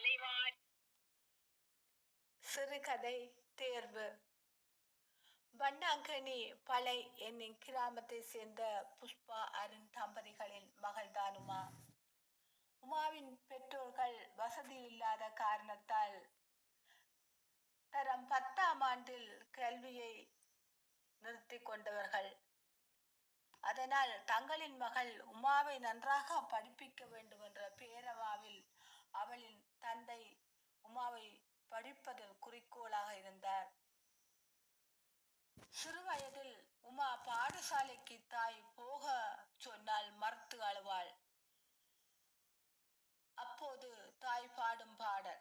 அலைவார் சிறுகதை தேர்வு. வண்ணாங்கனி பளை என்னும் கிராமத்தை சேர்ந்த புஷ்பா அருண் தம்பதிகளின் மகள்தான் உமா உமாவின் பெற்றோர்கள் வசதி இல்லாத காரணத்தால் தரம் பத்தாம் ஆண்டில் கல்வியை நிறுத்தி கொண்டவர்கள். அதனால் தங்களின் மகள் உமாவை நன்றாக படிப்பிக்க வேண்டும் என்ற பேரவாவில் அவளின் தந்தை உமாவை படிப்பதில் குறிக்கோளாக இருந்தார். சிறுவயதில் உமா பாடசாலைக்கு தாய் போக சொன்னால் மறுத்து அழுவாள். அப்போது தாய் பாடும் பாடல்.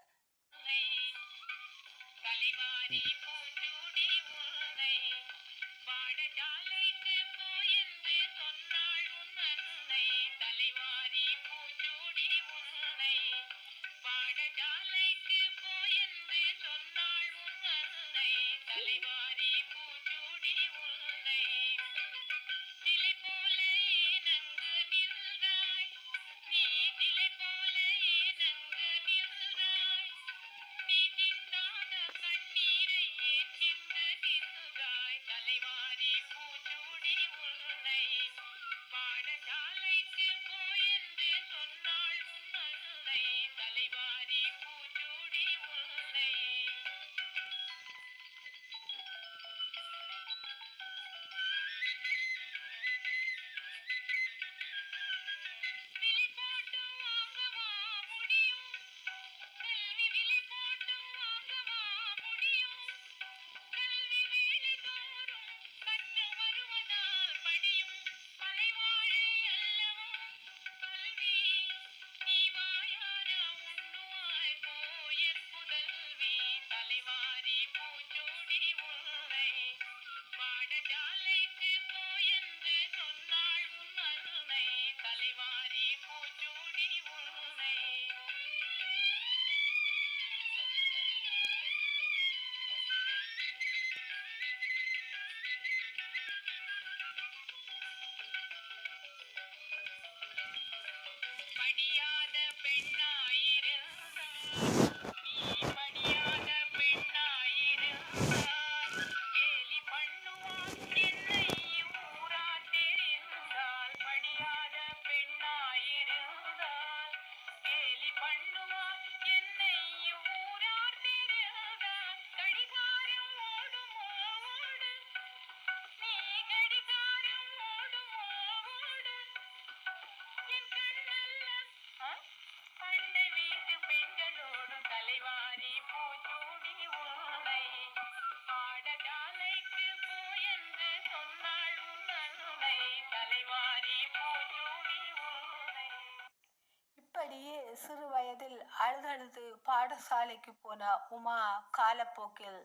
சிறு வயதில் அழுதழுது பாடசாலைக்கு போன உமா காலப்போக்கில்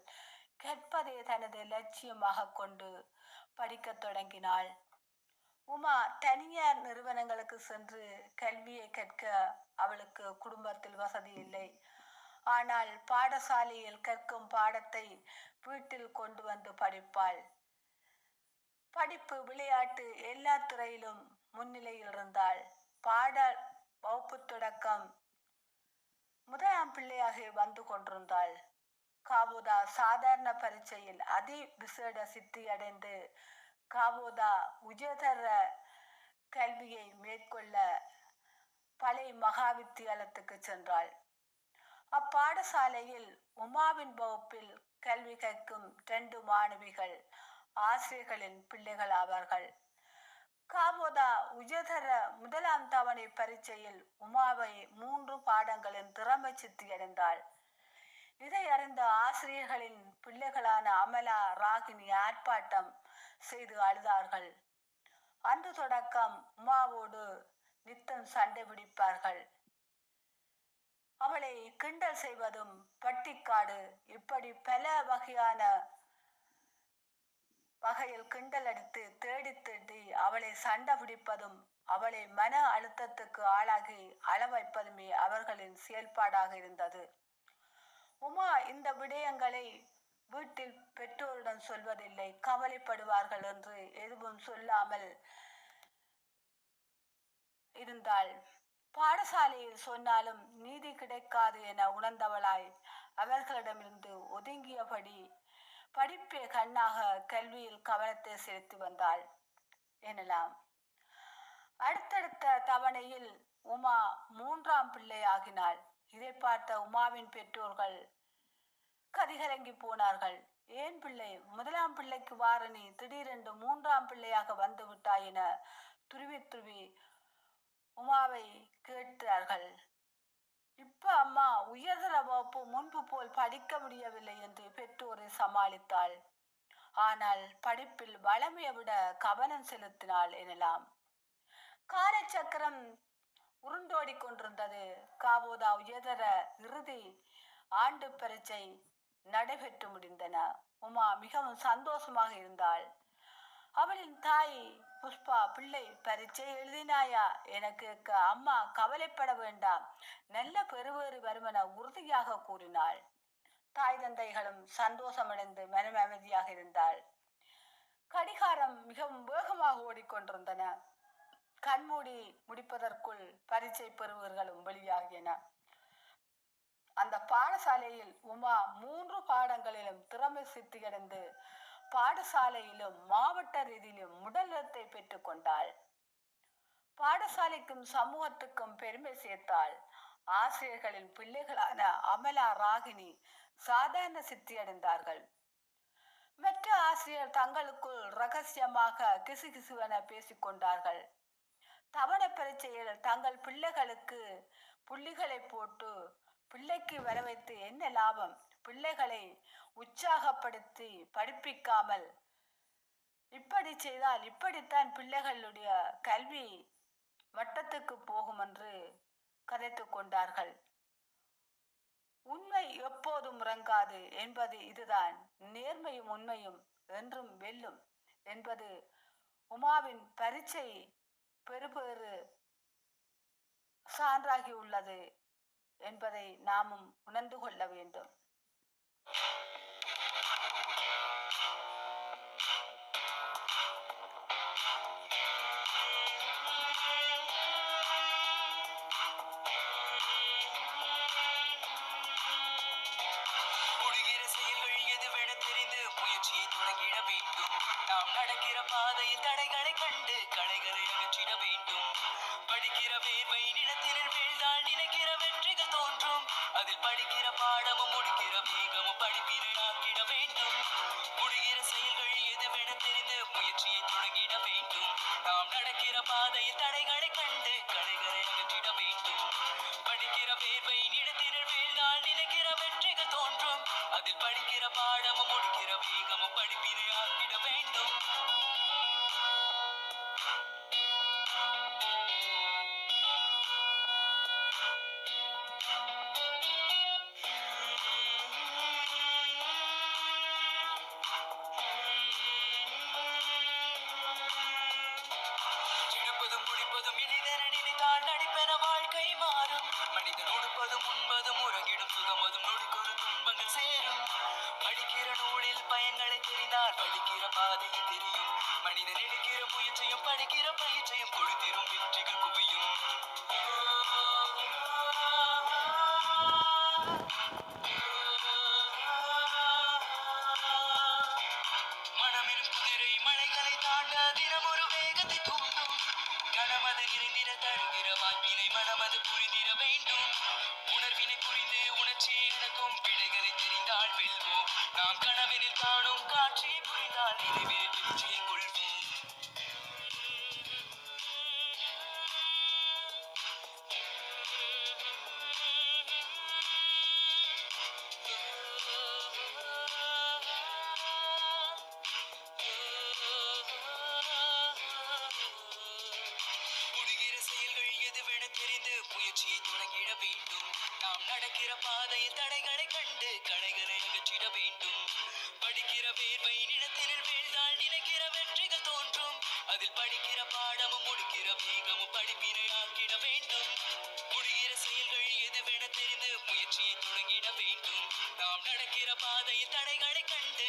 கற்பதை தனது லட்சியமாக கொண்டு படிக்கத் தொடங்கினாள். உமா தனியார் நிறுவனங்களுக்கு சென்று கல்வியை கற்க அவளுக்கு குடும்பத்தில் வசதி இல்லை. ஆனால் பாடசாலையில் கற்கும் பாடத்தை வீட்டில் கொண்டு வந்து படிப்பாள். படிப்பு விளையாட்டு எல்லா துறையிலும் முன்னிலையில் இருந்தாள். பாட வகுப்பு தொடக்கம். முதலாம் பிள்ளையாக வந்து கொண்டிருந்தாள். காபோதா சாதாரண பரீட்சையில் அதி விசேட சித்தி அடைந்து காபோதா உயர்தர கல்வியை மேற்கொள்ள பழைய மகாவித்தியாலயத்துக்கு சென்றாள். அப்பாடசாலையில் உமாவின் வகுப்பில் கல்வி கற்கும் ரெண்டு மாணவிகள் ஆசிரியர்களின் பிள்ளைகள் ஆவார்கள். காபோதா உயர்தர முதலாம் தவணை பரீட்சையில் உமாவை மூன்று பாடங்களின் திறமை சித்தியடைந்தாள் இதை அறிந்த ஆசிரியர்களின் பிள்ளைகளான அமலா ராகினி ஆர்ப்பாட்டம் செய்து அழுதார்கள். அன்று தொடக்கம் உமாவோடு நித்தம் சண்டை பிடிப்பார்கள். அவளை கிண்டல் செய்வதும் பட்டிக்காடு இப்படி பல வகையான வகையில் கிண்டல் அடித்து தேடி தேடி அவளை சண்டை பிடிப்பதும் அவளை மன அழுத்தத்துக்கு ஆளாகி அள வைப்பதுமே அவர்களின் செயல்பாடாக இருந்தது. உமா இந்த விடயங்களை வீட்டில் பெற்றோருடன் சொல்வதில்லை கவலைப்படுவார்கள் என்று எதுவும் சொல்லாமல் இருந்தாள். பாடசாலையில் சொன்னாலும் நீதி கிடைக்காது என உணர்ந்தவளாய் அவர்களிடமிருந்து ஒதுங்கியபடி படிப்பே கண்ணாக கல்வியில் கவனத்தை செலுத்தி வந்தாள் எனலாம். அடுத்தடுத்த தவணையில் உமா மூன்றாம் பிள்ளை ஆகினாள் இதை பார்த்த உமாவின் பெற்றோர்கள் கதிகலங்கி போனார்கள். ஏன் பிள்ளை முதலாம் பிள்ளைக்கு வாரணி திடீரென்று மூன்றாம் பிள்ளையாக வந்து விட்டாய் என துருவி துருவி உமாவை கேட்டார்கள். இப்ப அம்மா உயர்தர வகுப்பு முன்பு போல் படிக்க முடியவில்லை என்று பெற்றோரை சமாளித்தாள். ஆனால் படிப்பில் வளமையை விட கவனம் செலுத்தினாள் எனலாம். காலச்சக்கரம் உருண்டோடி கொண்டிருந்தது. காவோதா உயர்தர இறுதி ஆண்டு பரீட்சை நடைபெற்று முடிந்தன. உமா மிகவும் சந்தோஷமாக இருந்தாள். அவளின் தாய் புஷ்பா பிள்ளை பரீட்சை எழுதினாயா? எனக்கு அம்மா கவலைப்பட வேண்டாம். நல்ல பெறுவேறு வருமென உறுதியாக கூறினாள். தாய் தந்தைகளும் சந்தோஷமடைந்து மனம் அமைதியாக இருந்தாள். கடிகாரம் மிகவும் வேகமாக ஓடிக்கொண்டிருந்தன. கண்மூடி முடிப்பதற்குள் பரீட்சை பெறுவர்களும் வெளியாகின அந்த பாடசாலையில் உமா மூன்று பாடங்களிலும் திறமை சித்தியடைந்து பாடசாலையிலும் மாவட்ட ரீதியிலும் முதலிடத்தை பெற்றுக் கொண்டாள். பாடசாலைக்கும் சமூகத்துக்கும் பெருமை சேர்த்தாள். ஆசிரியர்களின் பிள்ளைகளான அமலா ராகினி சாதாரண சித்தியடைந்தார்கள் மற்ற ஆசிரியர் தங்களுக்குள் ரகசியமாக கிசுகிசுவென பேசிக்கொண்டார்கள் தவண பரீட்சையில் தங்கள் பிள்ளைகளுக்கு புள்ளிகளை போட்டு பிள்ளைக்கு வர வைத்து என்ன லாபம்? பிள்ளைகளை உற்சாகப்படுத்தி படிப்பிக்காமல் இப்படி செய்தால் இப்படித்தான் பிள்ளைகளுடைய கல்வி மட்டத்துக்கு போகும் என்று கதைத்து கொண்டார்கள். உண்மை எப்போதும் இறங்காது என்பது இதுதான். நேர்மையும் உண்மையும் என்றும் வெல்லும் என்பது உமாவின் பரீட்சை பெறுபேறு சான்றாகி உள்ளது என்பதை நாமும் உணர்ந்து கொள்ள வேண்டும். வேகமும் படிப்பினை வேண்டும். முடிகிற செயல்கள் எதுவென தெரிந்து முயற்சியை தொடங்கிட வேண்டும். நாம் நடக்கிற பாதையில் தடைகளை எளிதென நடிப்பென வாழ்க்கை மாறும். மனிதன் உடுப்பதும் உண்பதும் உறங்கிடும் சுகமதும் நொடுக்கொரு துன்பங்கள் சேரும். படிக்கிற நூலில் பயங்களை தெரிந்தால் படிக்கிற பாதையும் தெரியும். மனிதன் எடுக்கிற முயற்சியும் படிக்கிற பயிற்சியும் கொடுத்து புரிந்தால் நினைவில் வெற்றியை கொள்வோம் செயல்கள் எதுவென தெரிந்து முயற்சியை தொடங்கிட வேண்டும். நாம் நடக்கிற பாதையில் தடைகளை கண்டு கடைகளை அகற்றிட வேண்டும். எதுவென தெரிந்து முயற்சியை தொடங்கிட வேண்டும். நாம் நடக்கிற பாதையில் தடைகளை கண்டு